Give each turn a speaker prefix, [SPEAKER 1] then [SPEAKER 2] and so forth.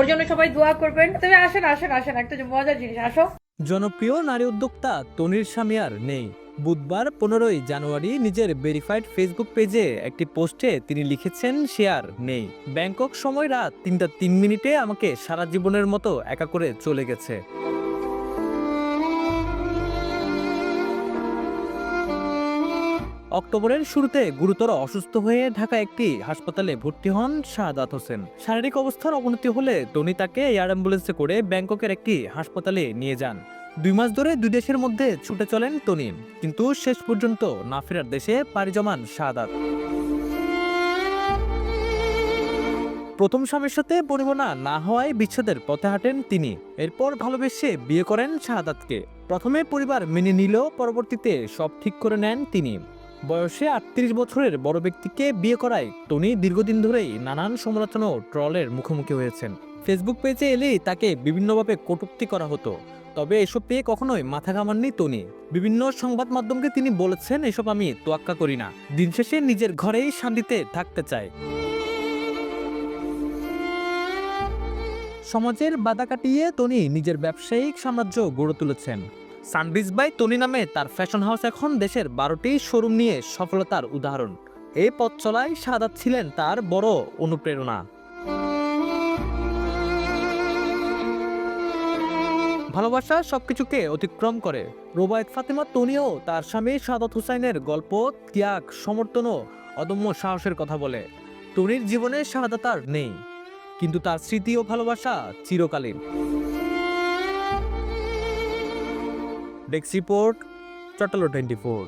[SPEAKER 1] ওর জন্য সবাই দোয়া করবেন। তবে আসেন আসেন আসেন, একটা মজার জিনিস, আসো।
[SPEAKER 2] জনপ্রিয় নারী উদ্যোক্তা তনির স্বামী নেই। বুধবার পনেরোই জানুয়ারি নিজের ভেরিফাইড ফেসবুক পেজে একটি পোস্টে তিনি লিখেছেন শেয়ার নেই। ব্যাংকক সময় রাত তিনটা তিন মিনিটে আমাকে সারা জীবনের মতো একা করে চলে গেছে। অক্টোবরের শুরুতে গুরুতর অসুস্থ হয়ে ঢাকা একটি হাসপাতালে ভর্তি হন শাহাদাত হোসেন। শারীরিক অবস্থার অবনতি হলে টনি তাকে এয়ার অ্যাম্বুলেন্সে করে ব্যাংককের একটি হাসপাতালে নিয়ে যান। দুই মাস ধরে দুই দেশের মধ্যে ছুটে চলেন টনি, কিন্তু শেষ পর্যন্ত না ফেরার দেশে পাড়ি জমান শাহাদাত। প্রথম স্বামীর সাথে পরিমনা না হওয়ায় বিচ্ছেদের পথে হাঁটেন তিনি। এরপর ভালোবেসে বিয়ে করেন শাহাদাতকে। প্রথমে পরিবার মেনে নিলেও পরবর্তীতে সব ঠিক করে নেন তিনি। বয়সে আটত্রিশ বছরের বড় ব্যক্তিকে বিয়ে করায় টনি দীর্ঘদিন ধরেই নানান সমালোচনা ও ট্রলের মুখোমুখি হয়েছেন। ফেসবুক পেজে এলেই তাকে বিভিন্নভাবে কটূক্তি করা হতো। তবে এসব পেয়ে কখনোই মাথা ঘামাননি টনি। বিভিন্ন সংবাদ মাধ্যমকে তিনি বলেছেন, এসব আমি তোয়াক্কা করি না। দিন শেষে নিজের ঘরেই শান্তিতে থাকতে চায়। সমাজের বাধা কাটিয়ে টনি নিজের ব্যবসায়িক সাম্রাজ্য গড়ে তুলেছেন। সানবিজ বাই টনি নামে তার ফ্যাশন হাউস এখন দেশের বারোটি শোরুম নিয়ে সফলতার উদাহরণ। এই পথ চলায় সাদাত ছিলেন তার বড় অনুপ্রেরণা। ভালোবাসা সবকিছুকে অতিক্রম করে। রোবায়ত ফাতেমা তনিও তার স্বামী সাদাত হুসাইনের গল্প, ত্যাগ, সমর্থন ও অদম্য সাহসের কথা বলে। তনির জীবনে শাহাদাত আর নেই, কিন্তু তার স্মৃতি ও ভালোবাসা চিরকালীন। ডেক্স রিপোর্ট চট্টলো টোয়েন্টি ফোর